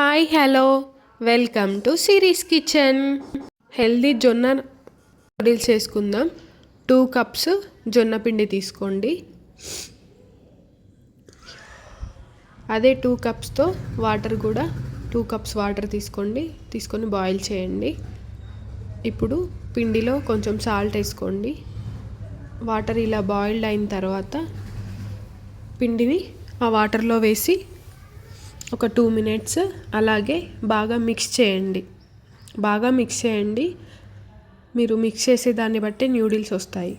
Hi hello welcome to Siri's kitchen healthy జొన్న noodles చేసుకుందాం. Two cups జొన్న పిండి తీసుకోండి. అదే టూ కప్స్తో వాటర్ కూడా టూ కప్స్ వాటర్ తీసుకోండి. తీసుకొని బాయిల్ చేయండి. ఇప్పుడు పిండిలో కొంచెం సాల్ట్ వేసుకోండి. వాటర్ ఇలా బాయిల్డ్ అయిన తర్వాత పిండిని ఆ వాటర్లో వేసి ఒక టూ మినిట్స్ అలాగే బాగా మిక్స్ చేయండి. బాగా మిక్స్ చేయండి. మీరు మిక్స్ చేసే దాన్ని బట్టి న్యూడిల్స్ వస్తాయి.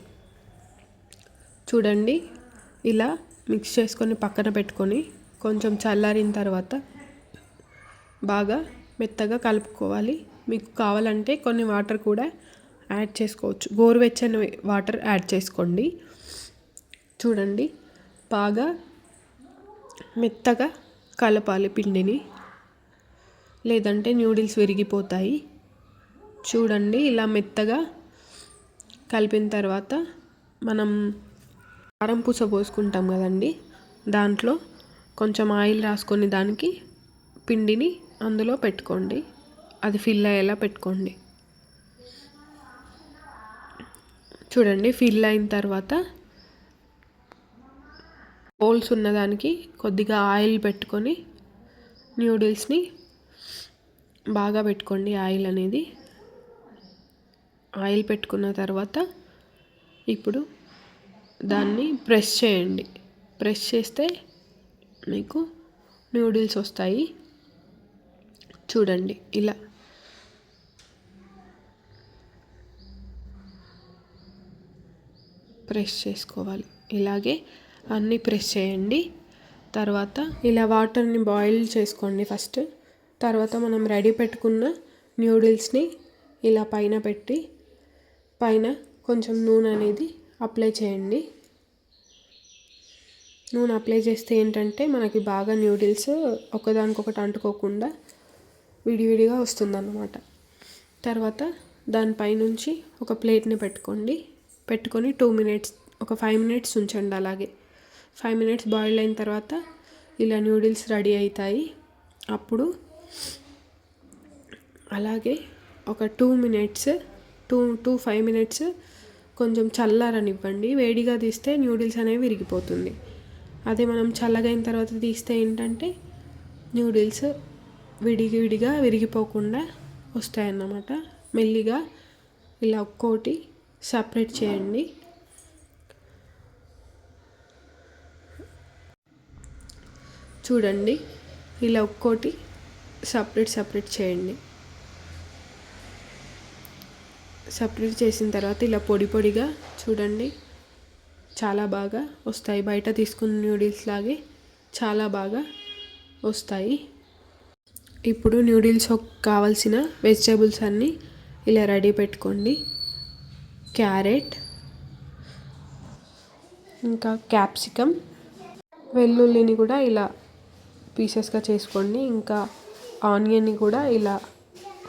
చూడండి. ఇలా మిక్స్ చేసుకొని పక్కన పెట్టుకొని కొంచెం చల్లారిన తర్వాత బాగా మెత్తగా కలుపుకోవాలి. మీకు కావాలంటే కొన్ని వాటర్ కూడా యాడ్ చేసుకోవచ్చు. గోరువెచ్చని వాటర్ యాడ్ చేసుకోండి. చూడండి. బాగా మెత్తగా కలపాలి పిండిని. లేదంటే న్యూడిల్స్ విరిగిపోతాయి. చూడండి ఇలా మెత్తగా కలిపిన తర్వాత మనం కారం పూస పోసుకుంటాం కదండి. దాంట్లో కొంచెం ఆయిల్ రాసుకొని దానికి పిండిని అందులో పెట్టుకోండి. అది ఫిల్ అయ్యేలా పెట్టుకోండి. చూడండి ఫిల్ అయిన తర్వాత హోల్స్ ఉన్నదానికి కొద్దిగా ఆయిల్ పెట్టుకొని న్యూడిల్స్ని బాగా పెట్టుకోండి ఆయిల్ అనేది. ఆయిల్ పెట్టుకున్న తర్వాత ఇప్పుడు దాన్ని ప్రెస్ చేయండి. ప్రెస్ చేస్తే మీకు న్యూడిల్స్ వస్తాయి. చూడండి ఇలా. ప్రెస్ చేసుకోవాలి. ఇలాగే అన్నీ ప్రెస్ చేయండి. తర్వాత ఇలా వాటర్ని బాయిల్ చేసుకోండి ఫస్ట్. తర్వాత మనం రెడీ పెట్టుకున్న న్యూడిల్స్ని ఇలా పైన పెట్టి పైన కొంచెం నూనె అనేది అప్లై చేయండి. నూనె అప్లై చేస్తే ఏంటంటే మనకి బాగా న్యూడిల్స్ ఒకదానికొకటి అంటుకోకుండా విడివిడిగా వస్తుందన్నమాట. తర్వాత దానిపైనుంచి ఒక ప్లేట్ని పెట్టుకోండి. పెట్టుకొని టూ మినిట్స్ ఒక ఫైవ్ మినిట్స్ ఉంచండి అలాగే. ఫైవ్ మినిట్స్ బాయిల్ అయిన తర్వాత ఇలా నూడిల్స్ రెడీ అవుతాయి. అప్పుడు అలాగే ఒక two minutes two two five minutes కొంచెం చల్లారనివ్వండి. వేడిగా తీస్తే న్యూడిల్స్ అనేవి విరిగిపోతుంది. అదే మనం చల్లగైన తర్వాత తీస్తే ఏంటంటే న్యూడిల్స్ విడిగి విడిగా విరిగిపోకుండా వస్తాయన్నమాట. మెల్లిగా ఇలా ఒక్కోటి సపరేట్ చేయండి. చూడండి. ఇలా ఒక్కోటి సపరేట్ సపరేట్ చేయండి. సపరేట్ చేసిన తర్వాత ఇలా పొడి పొడిగా చూడండి. చాలా బాగా వస్తాయి. బయట తీసుకున్న న్యూడిల్స్ లాగే చాలా బాగా వస్తాయి. ఇప్పుడు న్యూడిల్స్ కావాల్సిన వెజిటేబుల్స్ అన్నీ ఇలా రెడీ పెట్టుకోండి. క్యారెట్ ఇంకా క్యాప్సికమ్ వెల్లుల్లిని కూడా ఇలా పీసెస్గా చేసుకోండి ఇంకా ఆనియన్ని కూడా ఇలా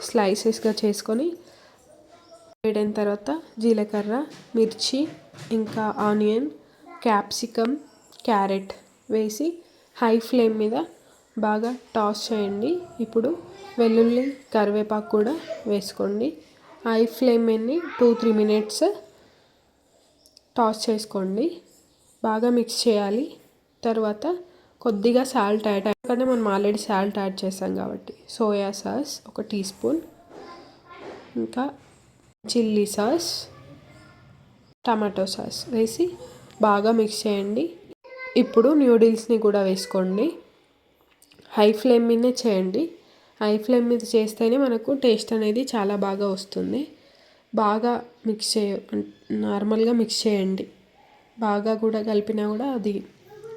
స్లైసెస్గా చేసుకొని వేడైన తర్వాత జీలకర్ర మిర్చి ఇంకా ఆనియన్ క్యాప్సికమ్ క్యారెట్ వేసి హై ఫ్లేమ్ మీద బాగా టాస్ చేయండి. ఇప్పుడు వెల్లుల్లి కరివేపాకు కూడా వేసుకోండి. High flame two three three minutes toss చేసుకోండి. బాగా మిక్స్ చేయాలి. తర్వాత కొద్దిగా సాల్ట్ యాడ్ ఎందుకంటే మనం ఆల్రెడీ సాల్ట్ యాడ్ చేసాం కాబట్టి. సోయా సాస్ ఒక టీ స్పూన్. ఇంకా చిల్లీ సాస్ టమాటో సాస్ వేసి బాగా మిక్స్ చేయండి. ఇప్పుడు న్యూడిల్స్ని కూడా వేసుకోండి. హై ఫ్లేమ్ మీదనే చేయండి. హై ఫ్లేమ్ మీద చేస్తేనే మనకు టేస్ట్ అనేది చాలా బాగా వస్తుంది. బాగా మిక్స్ చేయ నార్మల్గా మిక్స్ చేయండి. బాగా కూడా కలిపినా కూడా అది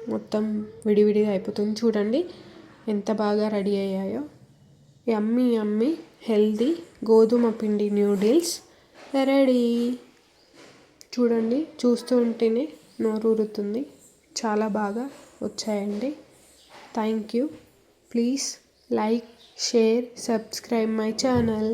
మొత్తం విడివిడిగా అయిపోతుంది. చూడండి ఎంత బాగా రెడీ అయ్యాయో. యమ్మీ యమ్మీ హెల్దీ గోధుమ పిండి న్యూడిల్స్ రెడీ. చూడండి చూస్తూ ఉంటేనే నోరూరుతుంది చాలా బాగా వచ్చాయండి. Thank you. Please like share subscribe my channel.